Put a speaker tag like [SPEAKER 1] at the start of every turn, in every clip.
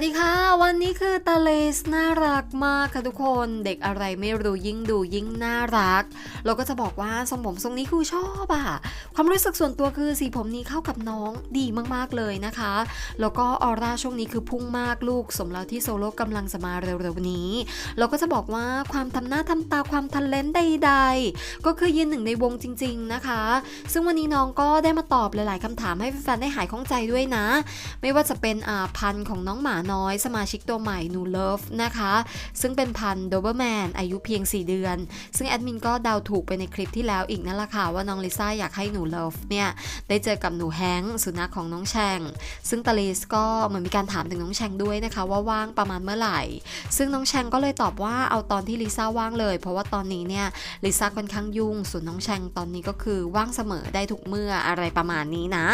[SPEAKER 1] วัสดีค่ะ วันนี้คือตาเลสน่ารักมากค่ะทุกคนเด็กอะไรไม่รู้ยิ่งดูยิ่งน่ารัก เราก็จะบอกว่าทรงผมทรงนี้คือชอบอะ ความรู้สึกส่วนตัวคือสีผมนี้เข้ากับน้องดีมากๆเลยนะคะ แล้วก็ออร่าช่วงนี้คือพุ่งมากลูก สมแล้วที่โซโล่กำลังจะมาเร็วๆนี้ เราก็จะบอกว่าความทำหน้าทำตาความทันเลนใดๆ ก็คือยืนหนึ่งในวงจริง ๆนะคะ ซึ่งวันนี้น้องก็ได้มาตอบหลายๆคำถามให้แฟนๆได้หายข้องใจด้วยนะ ไม่ว่าจะเป็นอ่าพันธุ์ของน้องหมาน้อย สมาชิกตัวใหม่นูเลิฟนะคะ ซึ่งเป็นพันธุ์โดเบอร์แมนอายุเพียง 4 เดือน ซึ่งแอดมินก็เดาถูกไปในคลิปที่แล้วอีกนั่นแหละค่ะว่าน้องลิซ่าอยากให้หนูเลิฟเนี่ยได้เจอกับหนูแฮงค์สุนัขของน้องแชง ซึ่งตาลิสก็เหมือนมีการถามถึงน้องแชงด้วยนะคะว่าว่างประมาณเมื่อไหร่ ซึ่งน้องแชงก็เลยตอบว่าเอาตอนที่ลิซ่าว่างเลย เพราะว่าตอนนี้เนี่ยลิซ่าค่อนข้างยุ่ง ส่วนน้องแชงตอนนี้ก็คือว่างเสมอได้ทุกเมื่ออะไรประมาณนี้นะ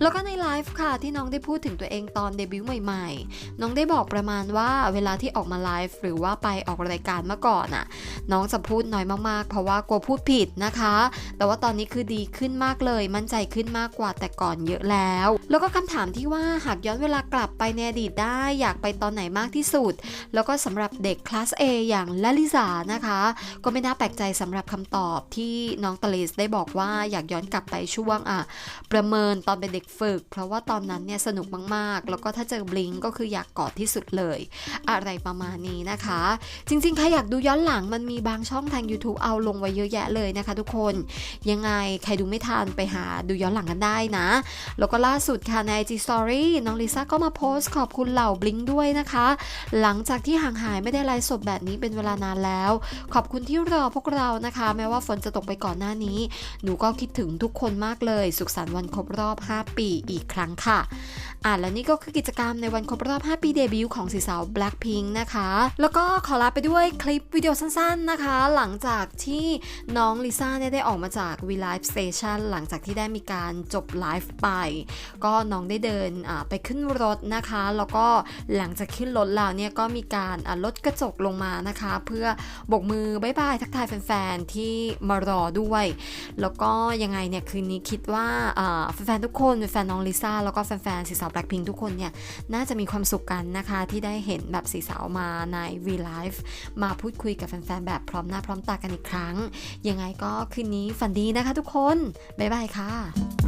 [SPEAKER 1] แล้วก็ในไลฟ์ค่ะที่น้องได้พูดถึงตัวเองตอนเดบิวต์ใหม่ๆ น้องได้บอกประมาณว่าเวลาที่ออกมาไลฟ์หรือว่าไปออกรายการเมื่อก่อนน่ะน้องจะพูดน้อยมากๆ เพราะว่ากลัวพูดผิดนะคะ แต่ว่าตอนนี้คือดีขึ้นมากเลย มั่นใจขึ้นมากกว่าแต่ก่อนเยอะแล้ว แล้วก็คำถามที่ว่าหากย้อนเวลากลับไปในอดีตได้อยากไปตอนไหนมากที่สุด แล้วก็สำหรับเด็กคลาส A อย่างลลิสานะคะ ก็ไม่น่าแปลกใจสำหรับคำตอบที่น้องตะเลสได้บอกว่าอยากย้อนกลับไปช่วงอะประเมินตอนเป็นเด็กฝึก เพราะว่าตอนนั้นเนี่ยสนุกมากๆ แล้วก็ถ้าเจอบลิงก็คืออยากกอดที่สุดเลย อะไรประมาณนี้นะคะ จริงๆใครอยากดูย้อนหลังมันมีบางช่องทาง YouTube เอาลงไว้เยอะแยะเลยนะคะ ทุกคนยังไงใครดูไม่ทันไปหาดูย้อนหลังกันได้นะ แล้วก็ล่าสุดค่ะใน IG Story น้องลิซ่าก็มาโพสต์ขอบคุณเหล่าบลิงด้วยนะคะ หลังจากที่ห่างหายไม่ได้ไลฟ์สดแบบนี้เป็นเวลานานแล้ว ขอบคุณที่รอพวกเรานะคะ แม้ว่าฝนจะตกไปก่อนหน้านี้ หนูก็คิดถึงทุกคนมากเลย สุขสันต์วันครบรอบ 5 ปีอีกครั้งค่ะอ่าและนี่ก็คือกิจกรรมในวันครบรอบ 5 ปีเดบิวต์ของสีสาว Blackpink นะคะ แล้วก็ขอลาไปด้วยคลิปวิดีโอสั้นๆนะคะ หลังจากที่น้องลิซ่าได้ออกมาจาก V Live Station หลังจากที่ได้มีการจบไลฟ์ไป ก็น้องได้เดินไปขึ้นรถนะคะ แล้วก็หลังจากขึ้นรถแล้วเนี่ยก็มีการลดกระจกลงมานะคะ เพื่อบอกมือบายบายทักทายแฟนๆที่มารอด้วย แล้วก็ยังไงเนี่ยคืนนี้คิดว่าแฟนๆทุกคนแฟนน้องลิซ่าแล้วก็แฟนๆสีสาว Blackpink ทุกคนเนี่ยน่าจะมีความสุขกันนะคะที่ได้เห็นแบบสีสาวมาใน V Live มาพูดคุยกับแฟนๆแบบพร้อมหน้าพร้อมตากันอีกครั้ง ยังไงก็คืนนี้ฝันดีนะคะทุกคนบ๊ายบายค่ะ